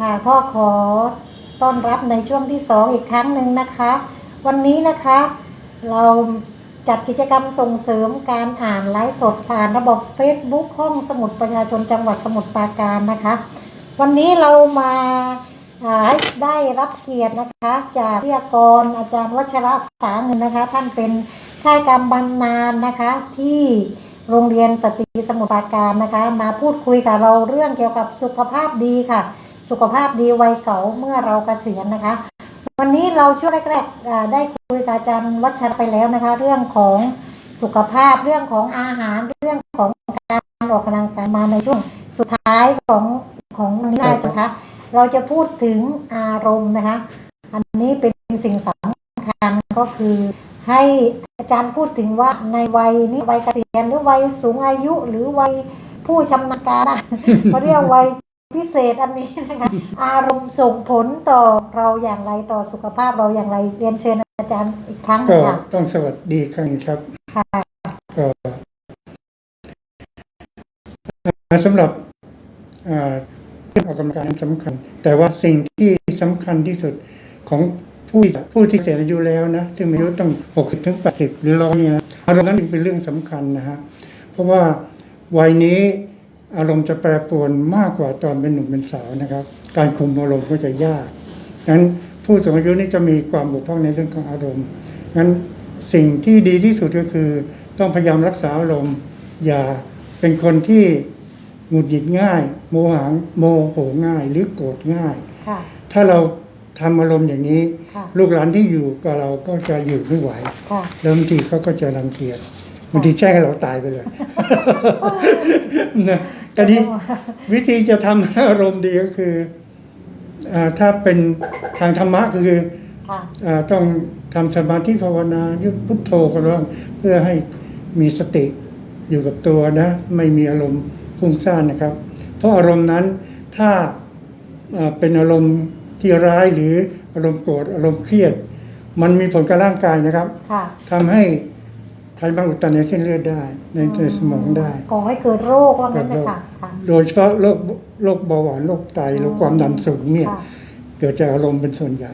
ค่ะก็ขอต้อนรับในช่วงที่สองอีกครั้งหนึ่งนะคะ วันนี้นะคะ เราจัดกิจกรรมส่งเสริมการอ่านไลฟ์สดผ่านระบบ Facebook ห้องสมุดประชาชนจังหวัดสมุทรปราการนะคะ วันนี้เรามาได้รับเกียรตินะคะ จากวิทยากรอาจารย์วัชระสาเงินนะคะ ท่านเป็นข้าราชการบำนาญนะคะที่โรงเรียนสตรีสมุทรปราการนะคะ มาพูดคุยกับเราเรื่องเกี่ยวกับสุขภาพดีค่ะ สุขภาพดีวัยเก่าเมื่อเราเกษียณนะคะ วันนี้เราช่วงแรกๆได้คุยกับอาจารย์วัชรไปแล้วนะคะ เรื่องของสุขภาพเรื่องของอาหารเรื่องของการออกกำลังกายมาในช่วงสุดท้ายของของวันนี้นะคะเราจะพูดถึงอารมณ์นะคะ อันนี้เป็นสิ่งสำคัญก็คือให้อาจารย์พูดถึงว่าในวัยนี้วัยเกษียณหรือวัยสูงอายุหรือวัยผู้ชำนาญการเขาเรียกวัย พิเศษอันนี้นะคะ อารมณ์ส่งผลต่อเราอย่างไรต่อสุขภาพเราอย่างไรเรียนเชิญอาจารย์อีกครั้งหก็นึ่งค่ะต้องสวัสดีครั้งครับค่ะก็สำหรับอ่าเรื่องออกกำลังกายสำคัญ แต่ว่าสิ่งที่สำคัญที่สุดของผู้ผู้ที่เสียอายุแล้วนะซึ่งอายุตั้ง60ถึง80หรือร้อยเนี่ยนะอารมณ์นั้นเป็นเรื่องสำคัญนะฮะเพราะว่าวัยนี้ อารมณ์จะแปรปรวนมากกว่าตอนเป็นหนุ่มเป็นสาวนะครับ การคุมอารมณ์ก็จะยากงั้นผู้สูงอายุนี่จะมีความบกพร่องในเรื่องของอารมณ์งั้นสิ่งที่ดีที่สุดก็คือ ต้องพยายามรักษาอารมณ์อย่าเป็นคนที่หงุดหงิดง่าย โมหังโมโหง่าย หรือโกรธง่ายค่ะถ้าเราทำอารมณ์อย่างนี้ค่ะลูกหลานที่อยู่กับเราก็จะอยู่ไม่ไหวค่ะแล้วบางทีเขาก็จะรังเกียจบางทีแช่งให้เราตายไปเลยนะต อนนี้วิธีจะทำให้อารมณ์ดีก็คืออาถ้าเป็นทางธรรมะคือค่ะ อาต้องทำสมาธิภาวนายุพุทโธกันบ้างเพื่อให้มีสติอยู่กับตัวนะ ไม่มีอารมณ์ฟุ้งซ่านนะครับ เพราะอารมณ์นั้นถ้าอ่าเป็นอารมณ์ที่ร้ายหรืออารมณ์โกรธอารมณ์เครียด มันมีผลกับร่างกายนะครับ ค่ะ ทำให้ ไขมันอุดตันในเส้นเลือดได้ ในในสมองได้ก่อให้เกิดโรคว่างั้นเลยค่ะค่ะโดยเฉพาะโรคโรคเบาหวานโรคไตโรคความดันสูงเนี่ยค่ะเกิดจากอารมณ์เป็นส่วนใหญ่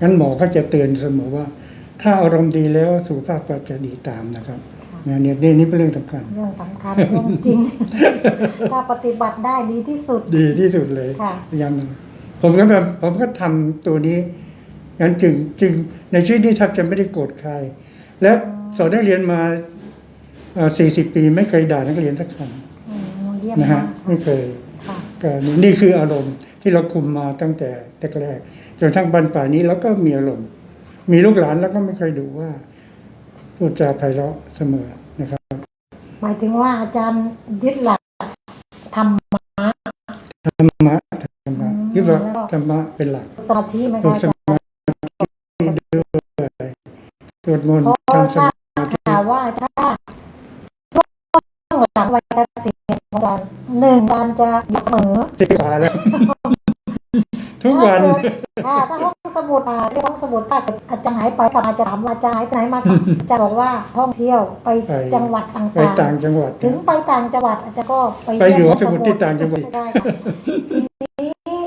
งั้นหมอก็จะเตือนเสมอว่า ถ้าอารมณ์ดีแล้วสุขภาพก็จะดีตามนะครับเนี่ยเนี่ยนี่นี่เป็นเรื่องสำคัญ เรื่องสำคัญเรื่องจริง ถ้าปฏิบัติได้ดีที่สุด ดีที่สุดเลยค่ะพยายามผมก็แบบผมก็ทำตัวนี้งั้นจึงจึงในชีวิตนี้แทบจะไม่ได้โกรธใคร และ สอนนักเรียนมาสี่สิบปีไม่เคยด่านักเรียนสักคอืมเยี่ยมำนะมาฮะกไม่เคยค่ะก็นี่นี่คืออารมณ์ที่เราคุมมาตั้งแต่แรกๆจนทั้งบันป่านนี้เราก็มีอารมณ์ มีลูกหลานแล้วก็ไม่เคยดูว่าพูดจาไพเราะเสมอนะครับ หมายถึงว่าอาจารย์ยึดหลักธรรมะธรรมะธรรมะอืมยึดว่าแล้วก็ธรรมะเป็นหลักสมาธิไหมฝึคะกอาสจารย์มาธิด้วยสวดมนต์เพราะทำสว่ามาธิถาม ว่าถ้าช่วงหลังวัยเกษียณของอาจารย์หนึ่งอาจารย์จะอยู่เสมอสิบกว่าแล้วทุกวันค่ะถ้าห้องสมุดอ่าเรียกห้องสมุดถ้าเกิดอาจารย์หายไปกับอาจารย์ถามว่าอาจารย์หายไปไหนมาจะบอกว่าท่องเที่ยวไปไปจังหวัดต่ไปางต่างจังหวัดๆถึงไปต่างจังหวัดอาจารย์ก็ไปไปอยู่เมห้องสมุดที่ต่างจังหวัดได้ค่ะทีนี้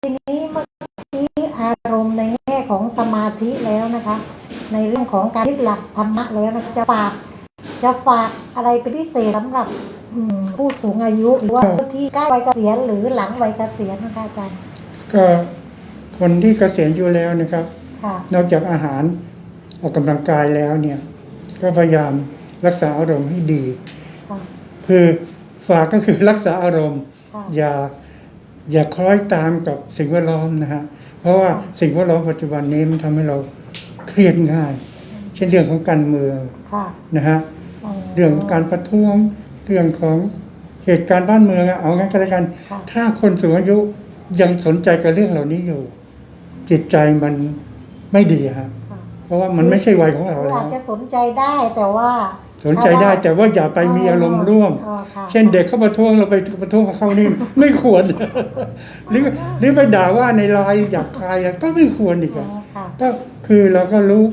ทีนี้เมื่อกี้อารมณ์ในแง่ ของสมาธิแล้วนะคะ ในเรื่องของการยึดหลักธรรมะแล้วนะคะจะฝากจะฝากอะไรเป็นพิเศษสำหรับอืมผู้สูงอายุหรือว่าผู้ที่ใกล้วัยเกษียณหรือหลังวัยเกษียณนะคะอาจารย์ก็คนที่เกษียณอยู่แล้วนะครับค่ะนอกจากอาหารออกกำลังกายแล้วเนี่ยก็พยายามรักษาอารมณ์ให้ดีค่ะคือฝากก็คือรักษาอารมณ์ค่ะอย่าอย่าคล้อยตามกับสิ่งแวดล้อมนะฮะ เพราะว่าสิ่งแวดล้อมปัจจุบันนี้มันทำให้เราเครียดง่าย เช่นเรื่องของการเมืองค่ะนะฮะเรื่องการประท้วงเรื่องของเหตุการณ์บ้านเมืองอะเอางั้นก็แล้วกันค่ะถ้าคนสูงอายุยังสนใจกับเรื่องเหล่านี้อยู่ จิตใจมันไม่ดีฮะค่ะเพราะว่ามันไม่ใช่วัยของเราเราแล้อาวจจะสนใจได้แต่ว่า สนใจได้แต่ว่าอย่าไปมีอารมณ์ร่วมอ๋อค่ะเช่นเด็กเขาประท้วงเราไปประท้วงกับเขานี่ไม่ควร หรือหรือไปด่าว่าในไลน์หยาบคายอะก็ไม่ควรอีกอ๋ออะค่ะก็คือเราก็รู้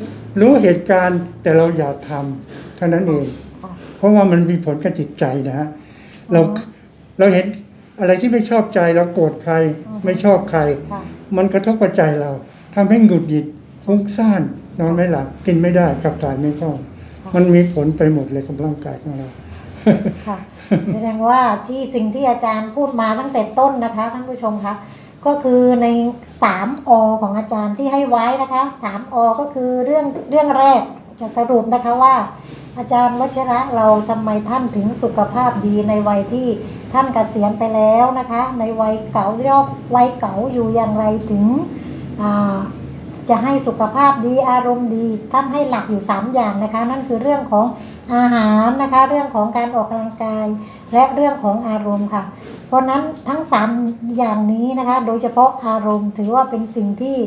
รู้เหตุการณ์แต่เราอย่าทำเท่านั้นเองค่ะเพราะว่ามันมีผลกับจิตใจนะฮะเราอ๋อเราเห็นอะไรที่ไม่ชอบใจเราโกรธใครอือฮึไม่ชอบใครค่ะมันกระทบกับใจเราทำให้หงุดหงิดฟุ้งซ่านนอนไม่หลับกินไม่ได้ขับถ่ายไม่คล่อง มันมีผลไปหมดเลยกับร่างกายของเรา ค่ะแสดงว่าที่สิ่งที่อาจารย์พูดมาตั้งแต่ต้นนะคะท่านผู้ชมคะก็คือใน3อของอาจารย์ที่ให้ไว้นะคะ3อก็คือเรื่องเรื่องแรกจะสรุปนะคะว่า อาจารย์วชิระเราทำไมท่านถึงสุขภาพดีในวัยที่ท่านเกษียณไปแล้วนะคะ ในวัยเก่าเรียกวัยเก่าอยู่อย่างไรถึงอ่า จะให้สุขภาพดีอารมณ์ดีท่านให้หลักอยู่ 3 อย่างนะคะ นั่นคือเรื่องของอาหารนะคะ เรื่องของการออกกำลังกาย และเรื่องของอารมณ์ค่ะ เพราะฉะนั้นทั้ง 3 อย่างนี้นะคะ โดยเฉพาะอารมณ์ถือว่าเป็นสิ่งที่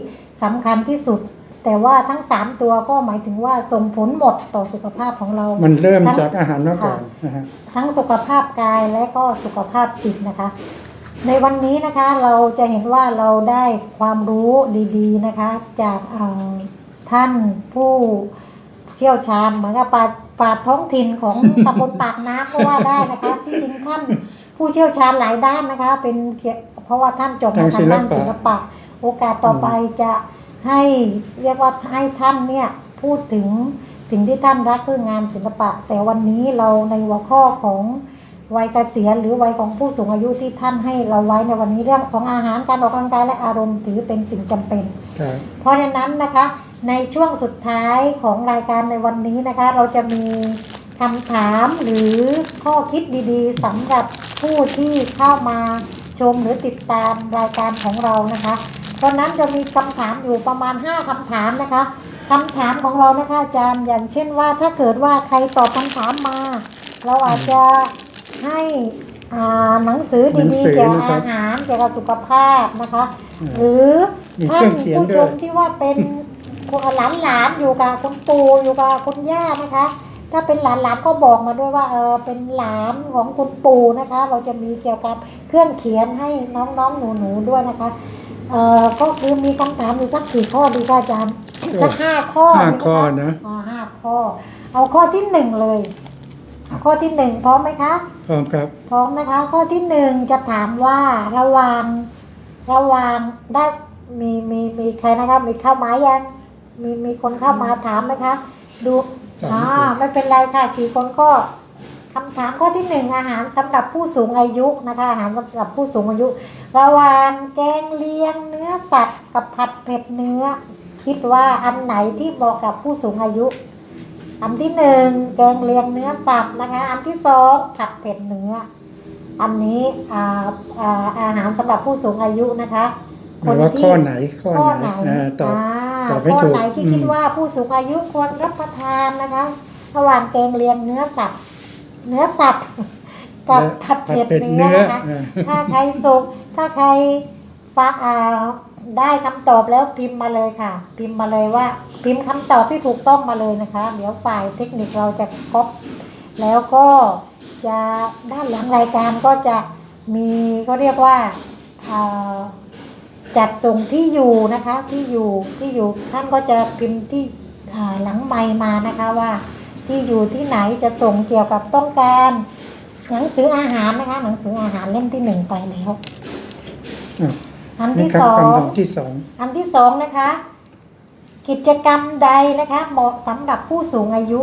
สำคัญที่สุด แต่ว่าทั้ง 3 ตัวก็หมายถึงว่าส่งผลหมดต่อสุขภาพของเรา มันเริ่มทั้งจากอาหารมาก่อนนะฮะทั้งสุขภาพกายและก็สุขภาพจิตนะคะ ในวันนี้นะคะเราจะเห็นว่าเราได้ความรู้ดีๆนะคะ จากเอ่อท่านผู้เชี่ยวชาญเหมือนกับปราชญ์ปราชญ์ท้องถิ่นของตำบลปากน้ำก็ว่าได้นะคะ ที่จริงท่านผู้เชี่ยวชาญหลายด้านนะคะ เป็นเกี่ยวเพราะว่าท่านจบมาทางด้านศิลปะ โอกาสต่อไปจะให้เรียกว่าให้ท่านเนี่ยพูดถึงสิ่งที่ท่านรักคืองานศิลปะ แต่วันนี้เราในหัวข้อของ วัยเกษียณหรือวัยของผู้สูงอายุที่ท่านให้เราไว้ในวันนี้เรื่องของอาหารการออกกำลังกายและอารมณ์ถือเป็นสิ่งจำเป็นครับเพราะฉะนั้นนะคะในช่วงสุดท้ายของรายการในวันนี้นะคะ เราจะมีคำถามหรือข้อคิดดีๆสำหรับผู้ที่เข้ามาชมหรือติดตามรายการของเรานะคะเพราะฉะนั้นจะมีคำถามอยู่ประมาณ 5คำถามนะคะคำถามของเรานะคะอาจารย์อย่างเช่นว่าถ้าเกิดว่าใครตอบคำถามมา เราอาจจะ ให้อ่าหนังสือหนังดีสืๆอเกี่ยวกับนะครับอาหารเกี่ยวกับสุขภาพนะคะอืมหรือมีท่าเคนรื่องเขียนผู้ด้วยชมที่ว่าเป็นหลานหลานๆอยู่กับคุณปู่อยู่กับคุณย่านะคะ ถ้าเป็นหลานหลานๆก็บอกมาด้วยว่าเออเป็นหลานของคุณปู่นะคะ เราจะมีเกี่ยวกับเครื่องเขียนให้น้องๆหนูๆด้วยนะคะเออก็คือมีคำถามอยู่สักกี่ข้อดีคะอาจารย์สักห้าข้อห้าดีไมคะข้อนะอ่าห้าข้อ เอาข้อที่หนึ่งเลยเอา ข้อที่หนึ่งพร้อมไหมคะ พร้อมครับ พร้อมนะคะ ข้อที่หนึ่งจะถามว่าระหว่างระหว่างได้มีมีมีใครนะคะมีเข้ามายังมีมีคนเข้ามาถามไหมคะ ดูถามอ่าไม่ไม่เป็นไรค่ะกี่คนก็คำถามข้อที่หนึ่งอาหารสำหรับผู้สูงอายุนะคะอาหารสำหรับผู้สูงอายุ ระหว่างแกงเลียงเนื้อสัตว์กับผัดเผ็ดเนื้อ คิดว่าอันไหนที่เหมาะกับผู้สูงอายุ อันที่หนึ่งแกงเลียงเนื้อสับนะคะ อันที่สองผัดเผ็ดเนื้อ อันนี้อ่าอ่าอาหารสำหรับผู้สูงอายุนะคะหมายว่าข้อไหนข้อข้อไหไหนนอ่าตอบอ่าตอบให้ข้อถูกไหนที่อืมคิดว่าผู้สูงอายุควรรับประทานนะคะระหว่างแกงเลียงเนื้อสับเนื้อสับกับและผัดเผ็ดผัดเผ็ดเนื้อนะคะเนื้อถ้าใครสุกถ้าใครฟังอ่า ได้คำตอบแล้วพิมพ์มาเลยค่ะ พิมพ์มาเลยว่า พิมพ์คำตอบที่ถูกต้องมาเลยนะคะ เดี๋ยวฝ่ายเทคนิคเราจะก๊อปแล้วก็จะด้านหลังรายการก็จะมีก็เรียกว่าาจัดส่งที่อยู่นะคะที่อยู่ที่อยู่ท่านก็จะพิมพ์ที่หลังไมมานะคะว่าที่อยู่ที่ไหนจะส่งเกี่ยวกับต้องการหนังสืออาหารนะคะ หนังสืออาหารเล่มที่หนึ่งไปแล้ว อะอันนี่ที่ครับสองคำถามที่สองอันที่สองนะคะ กิจกรรมใดนะคะ เหมาะสำหรับผู้สูงอายุ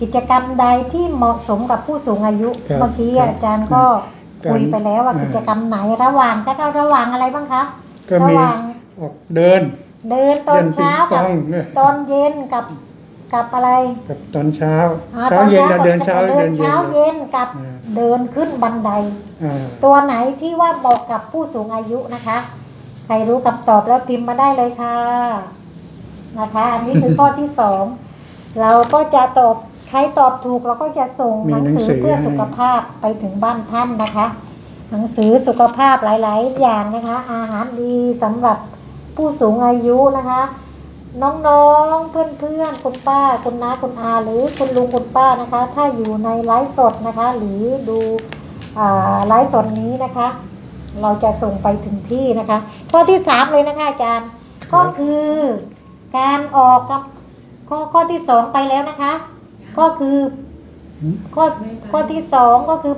กิจกรรมใดที่เหมาะสมกับผู้สูงอายุครับเมื่อกี้ครับอาจารย์ก็การคุยไปแล้วว่าอ่ากิจกรรมไหนระหว่างก็ระหว่างอะไรบ้างคะก็ระมีหว่างออกเดิน เดินตอนเช้าเดินปิงปกับองเนี่ยตอนเย็นกับกับอะไร กับตอนเช้าอ่เช้าเย็นนะตอเดินเช้าเดิเดินนเย็นเช้าเย็นกับอ่าเดินขึ้นบันไดอ่าตัวไหนที่ว่าเหมาะกับผู้สูงอายุนะคะ ใครรู้คำตอบแล้วพิมพ์มาได้เลยค่ะ นะคะ อันนี้คือข้อที่สองเราก็จะตอบใครตอบถูกเราก็จะส่งหนังสือเพื่อสุขภาพไปถึงบ้านท่านนะคะ หนังสือสุขภาพหลาย ๆ อย่างนะคะ อาหารดีสำหรับผู้สูงอายุนะคะ น้องๆ เพื่อนๆ คุณป้า คุณน้า คุณอา หรือคุณลุงคุณป้านะคะ ถ้าอยู่ในไลฟ์สดนะคะ หรือดูไลฟ์สดนี้นะคะ เราจะส่งไปถึงที่นะคะ ข้อที่สามเลยนะคะอาจารย์ ก็คือการออกกับข้อข้อที่สองไปแล้วนะคะ ก็คือข้อข้อที่สองก็คือ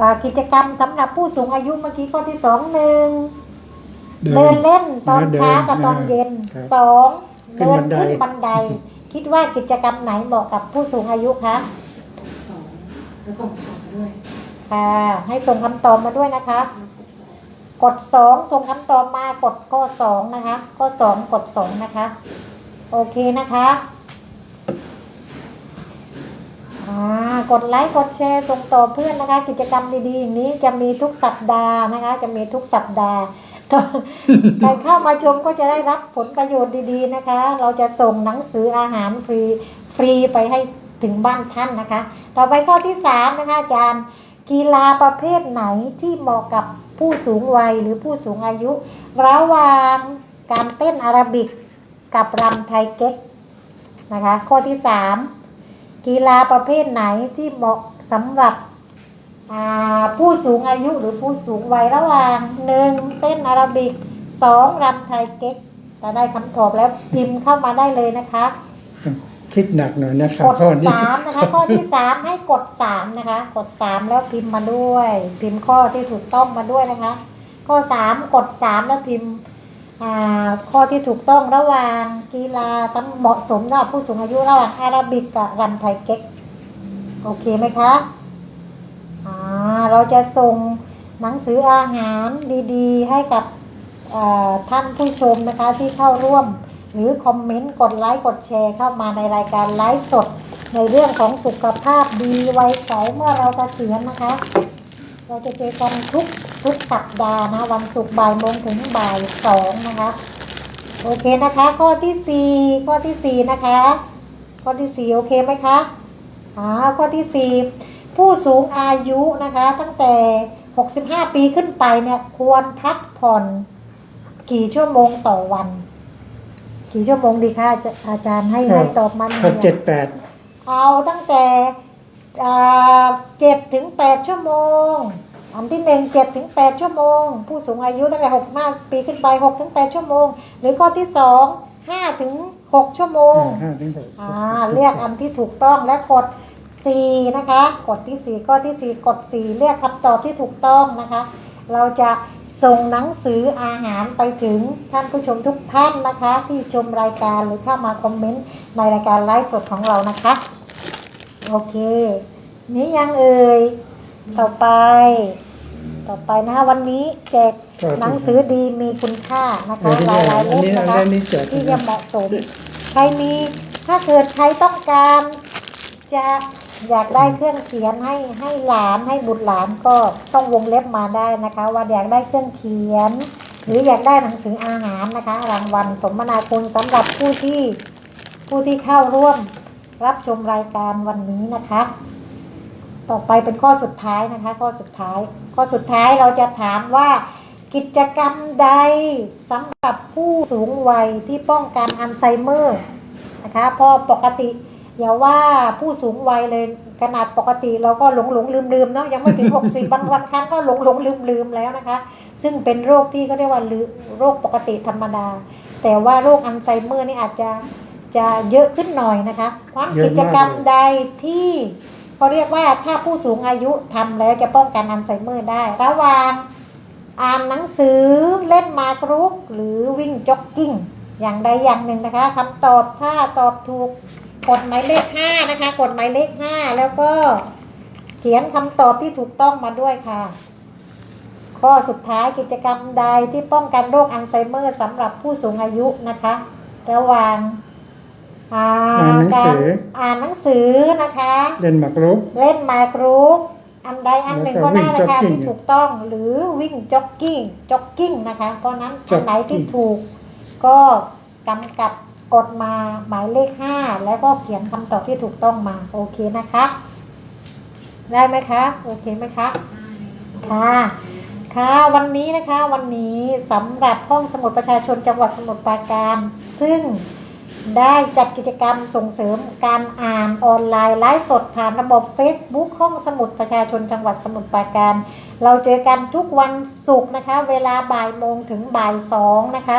อ่ากิจกรรมสำหรับผู้สูงอายุเมื่อกี้ข้อที่สองหนึ่งเดินเล่นตอนเช้ากับตอนเย็นครับสองขึ้นเดิบันนไดขึ้นบันได คิดว่ากิจกรรมไหนเหมาะกับผู้สูงอายุคะสองแล้วส่งต่อมาด้วยค่ะให้ส่งคำตอบมาด้วยนะคะครบสอง กดสองส่งคำตอบมากดข้อสองนะคะข้อสองกดสองนะคะ โอเคนะคะอ่ากดไลค์กดแชร์ส่งต่อเพื่อนนะคะ กิจกรรมดีๆอย่างนี้จะมีทุกสัปดาห์นะคะ จะมีทุกสัปดาห์ใครเข้ามาชมก็จะได้รับผลประโยชน์ดีๆนะคะ เราจะส่งหนังสืออาหารฟรีฟรีไปให้ถึงบ้านท่านนะคะ ต่อไปข้อที่สามนะคะอาจารย์กีฬาประเภทไหนที่เหมาะกับ ผู้สูงวัยหรือผู้สูงอายุ ระหว่างการเต้นอาราบิกกับรำไทยเก๊กนะคะข้อที่สามกีฬาประเภทไหนที่เหมาะสำหรับผู้สูงอายุหรือผู้สูงวัยระหว่างหนึ่งเต้นอาราบิกสองรำไทยเก๊กถ้าได้คำตอบแล้วพิมพ์เข้ามาได้เลยนะคะ คิดหนักหน่อยนะครับกดข้อนี้ สามนะคะ ข้อที่สามให้กดสามนะคะ กดสามแล้วพิมพ์มาด้วย พิมพ์ข้อที่ถูกต้องมาด้วยนะคะ ข้อสามกดสามแล้วพิมพ์อ่าข้อที่ถูกต้องระหว่างกีฬาสำเหมาะสมสำหรับผู้สูงอายุระหว่างอาราบิกกับรำไทยเก๊กโอเคไหมคะอ่าเราจะส่งหนังสืออาหารดีๆ ให้กับอ่าท่านผู้ชมนะคะที่เข้าร่วม หรือคอมเมนต์กดไลค์กดแชร์เข้ามาในรายการไลฟ์สด ในเรื่องของสุขภาพดีวัยใสเมื่อเราเกษียณนะคะ เราจะเจอกันทุกทุกสัปดาห์นะ วันศุกร์บ่ายโมงถึงบ่ายสองนะคะ โอเคนะคะ ข้อที่สี่ข้อที่สี่นะคะ ข้อที่สี่โอเคไหมคะอ่าข้อที่สี่ผู้สูงอายุนะคะ ตั้งแต่ 65 ปีขึ้นไปเนี่ย ควรพักผ่อนกี่ชั่วโมงต่อวัน กี่ชั่วโมงดีคะอาจอาจารย์ให้ครับให้ตอบมันหกเจ็ดแปดเอาตั้งแต่เจ็ดถึงแปดชั่วโมง อันที่หนึ่งเจ็ดถึงแปดชั่วโมง ผู้สูงอายุตั้งแต่หกสิบห้าปีขึ้นไปหกถึงแปดชั่วโมง หรือข้อที่สองห้าถึงหกชั่วโมงห้าถึงหกอ่าเลือกอันที่ถูกต้องและกด4นะคะ กดที่4ข้อที่4กด4เลือกคำตอบที่ถูกต้องนะคะ เราจะ ส่งหนังสืออาหารไปถึงท่านผู้ชมทุกท่านนะคะ ที่ชมรายการหรือเข้ามาคอมเมนต์ในรายการไลฟ์สดของเรานะคะ โอเค นี่ยังเอ่ยต่อไป ต่อไปนะคะวันนี้แจกหนังสือดีมีคุณค่านะคะหลายๆอันเล่มนี้นะอันคะนี้แจกที่จะเหมาะสม ใครมีถ้าเกิดใครต้องการจะ อยากได้เครื่องเขียนให้ให้หลานให้บุตรหลานก็ต้องวงเล็บมาได้นะคะ ว่าอยากได้เครื่องเขียน หรืออยากได้หนังสืออาหารนะคะ รางวัลสมนาคุณสำหรับผู้ที่ผู้ที่เข้าร่วมรับชมรายการวันนี้นะคะ ต่อไปเป็นข้อสุดท้ายนะคะ ข้อสุดท้าย ข้อสุดท้ายเราจะถามว่ากิจกรรมใดสำหรับผู้สูงวัยที่ป้องกันอัลไซเมอร์นะคะเพราะปกติ อย่าว่าผู้สูงวัยเลยขนาดปกติเราก็หลงหลงลืมลืมเนาะยังไม่ถึง 60บางวันครั้งก็หลงหลงลืมลืมแล้วนะคะ ซึ่งเป็นโรคที่เขาเรียกว่าโรคปกติธรรมดา แต่ว่าโรคอัลไซเมอร์นี่อาจจะจะเยอะขึ้นหน่อยนะคะเพราะกิจกรรมใดที่เขาเรียกว่าถ้าผู้สูงอายุทำแล้วจะป้องกันอัลไซเมอร์ได้ระหว่างอ่านหนังสือเล่นมากรุกหรือวิ่งจ็อกกิ้งอย่างใดอย่างหนึ่งนะคะคำตอบถ้าตอบถูก กดหมายเลขห้านะคะ กดหมายเลขห้าแล้วก็เขียนคำตอบที่ถูกต้องมาด้วยค่ะ ข้อสุดท้ายกิจกรรมใดที่ป้องกันโรคอัลไซเมอร์สำหรับผู้สูงอายุนะคะ ระหว่างอ่าอ่านหนังสือการอ่านหนังสือนะคะ เล่นหมากรุกเล่นหมากรุกอันใดอันหนึ่งก็ได้แล้วก็นะคะวิ่งที่ถูกต้องหรือวิ่งจ็อกกิ้งจ็อกกิ้งนะคะเพราะนั้นอันไหนที่ถูกก็กำกับ กดมาหมายเลขห้าแล้วก็เขียนคำตอบที่ถูกต้องมาโอเคนะคะ ได้ไหมคะ โอเคไหมคะค่ะค่ะ วันนี้นะคะวันนี้สำหรับห้องสมุดประชาชนจังหวัดสมุทรปราการ ซึ่งได้จัดกิจกรรมส่งเสริมการอ่านออนไลน์ไลฟ์สดผ่านระบบ Facebook ห้องสมุดประชาชนจังหวัดสมุทรปราการ เราเจอกันทุกวันศุกร์นะคะ เวลาบ่ายโมงถึงบ่ายสองนะคะ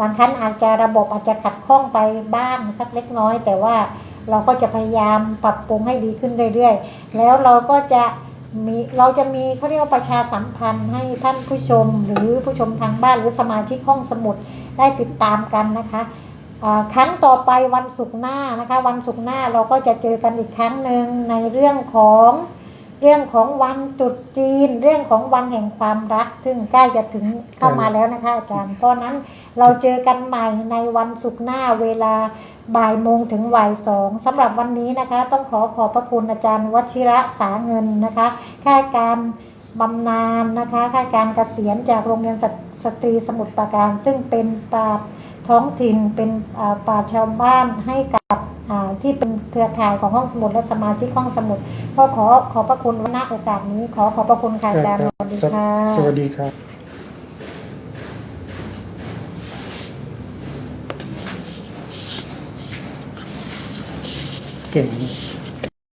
บางท่านอาจจะระบบอาจจะขัดข้องไปบ้างสักเล็กน้อย แต่ว่าเราก็จะพยายามปรับปรุงให้ดีขึ้นเรื่อยๆ แล้วเราก็จะมีเราจะมีเขาเรียกว่าประชาสัมพันธ์ให้ท่านผู้ชม หรือผู้ชมทางบ้านหรือสมาชิกห้องสมุดได้ติดตามกันนะคะครั้งต่อไปวันศุกร์หน้านะคะ วันศุกร์หน้าเราก็จะเจอกันอีกครั้งหนึ่งในเรื่องของ เรื่องของวันตรุษจีน เรื่องของวันแห่งความรัก ซึ่งใกล้จะถึงเข้ามาแล้วนะคะอาจารย์ เพราะนั้นเราเจอกันใหม่ในวันศุกร์หน้าเวลาบ่ายโมงถึงบ่ายสองสำหรับวันนี้นะคะ ต้องขอขอบพระคุณอาจารย์วชิระสาเงินนะคะค่าการบำนาญนะคะค่าการเกษียณจากโรงเรียนสสตรีสมุทรปราการ ซึ่งเป็นปราท้องถิ่นเป็นอ่าปราชญ์ชาวบ้านให้กับ ที่เป็นเครือข่ายของห้องสมุดและสมาชิกห้องสมุดก็ขอขอบพระคุณณโอกาสนี้ ขอขอบพระคุณค่ะอาจารย์สวัสดีค่ะสวัสดีครับเก่ง